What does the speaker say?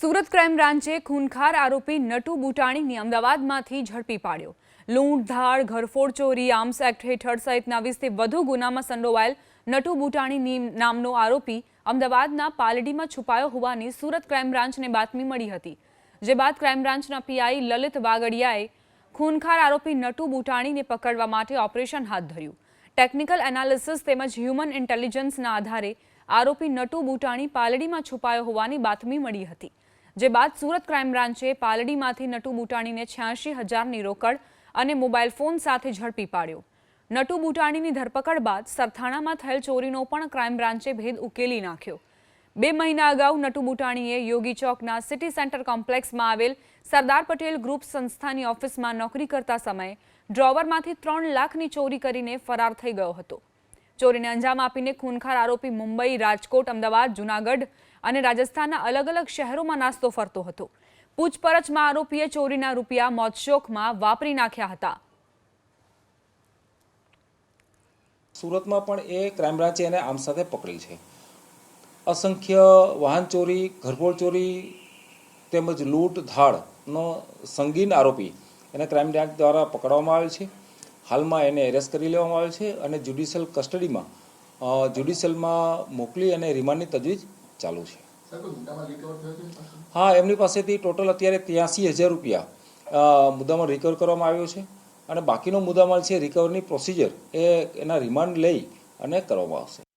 Surat crime બ્રાન્ચે ખૂનખાર આરોપી નટુ બુટાણીની અમદાવાદમાંથી ઝડપી પાડ્યો. લૂંટ, ધાડ, ઘરફોડ ચોરી, આર્મ્સ એક્ટ હેઠળ સહિતના વીસથી વધુ ગુનામાં સંડોવાયેલ નટુ બુટાણી નામનો આરોપી અમદાવાદના પાલડીમાં છુપાયો હોવાની સુરત ક્રાઇમ બ્રાન્ચને બાતમી મળી હતી. જે બાદ ક્રાઇમ બ્રાન્ચના પીઆઈ લલિત વાગડિયાએ ખૂનખાર આરોપી નટુ બુટાણીને પકડવા માટે ઓપરેશન હાથ ધર્યું. ટેકનિકલ એનાલિસિસ તેમજ હ્યુમન ઇન્ટેલિજન્સના આધારે આરોપી નટુ બુટાણી પાલડીમાં છુપાયો હોવાની બાતમી મળી હતી. જે બાદ સુરત ક્રાઇમ બ્રાન્ચે પાલડીમાંથી નટુ બુટાણીને છ્યાસી હજારની રોકડ અને મોબાઈલ ફોન સાથે ઝડપી પાડ્યો. નટુ બુટાણીની ધરપકડ બાદ સરથાણામાં થયેલ ચોરીનો પણ ક્રાઇમ બ્રાન્ચે ભેદ ઉકેલી નાખ્યો. બે મહિના અગાઉ નટુ બુટાણીએ યોગી ચોકના સિટી સેન્ટર કોમ્પ્લેક્સમાં આવેલ સરદાર પટેલ ગ્રુપ સંસ્થાની ઓફિસમાં નોકરી કરતા સમયે ડ્રોવરમાંથી ત્રણ લાખની ચોરી કરીને ફરાર થઈ ગયો હતો. ચોરીને અંજામ આપીને ખૂનખાર આરોપી મુંબઈ, રાજકોટ, અમદાવાદ, જૂનાગઢ અને રાજસ્થાનના અલગ અલગ શહેરોમાં નાસ્તો ફરતો હતો. પૂછપરછમાં આરોપીએ ચોરીના રૂપિયા, મોતશોખમાં વાપરી નાખ્યા હતા. સુરતમાં પણ એ ક્રાઇમ બ્રાન્ચે એને આમ સાથે પકડી છે. અસંખ્ય વાહન ચોરી, ઘરફોડ ચોરી તેમજ લૂંટ, ધાડનો સંગીન આરોપી એને ક્રાઇમ બ્રાન્ચ દ્વારા પકડવામાં આવેલ છે. હાલમાં એને એરેસ્ટ કરી લેવામાં આવે છે અને જ્યુડિશિયલ કસ્ટડીમાં જ્યુડિશિયલમાં મોકલી અને રિમાન્ડની તજવીજ ચાલુ છે. હા એમની પાસેથી ટોટલ અત્યારે ત્યાંસી હજાર રૂપિયા મુદ્દામાં મુદ્દામાલ રિકવર કરવામાં આવ્યો છે અને બાકીનો મુદ્દામાલ છે રિકવરની પ્રોસિજર એ એના રિમાન્ડ લઈ અને કરવામાં આવશે.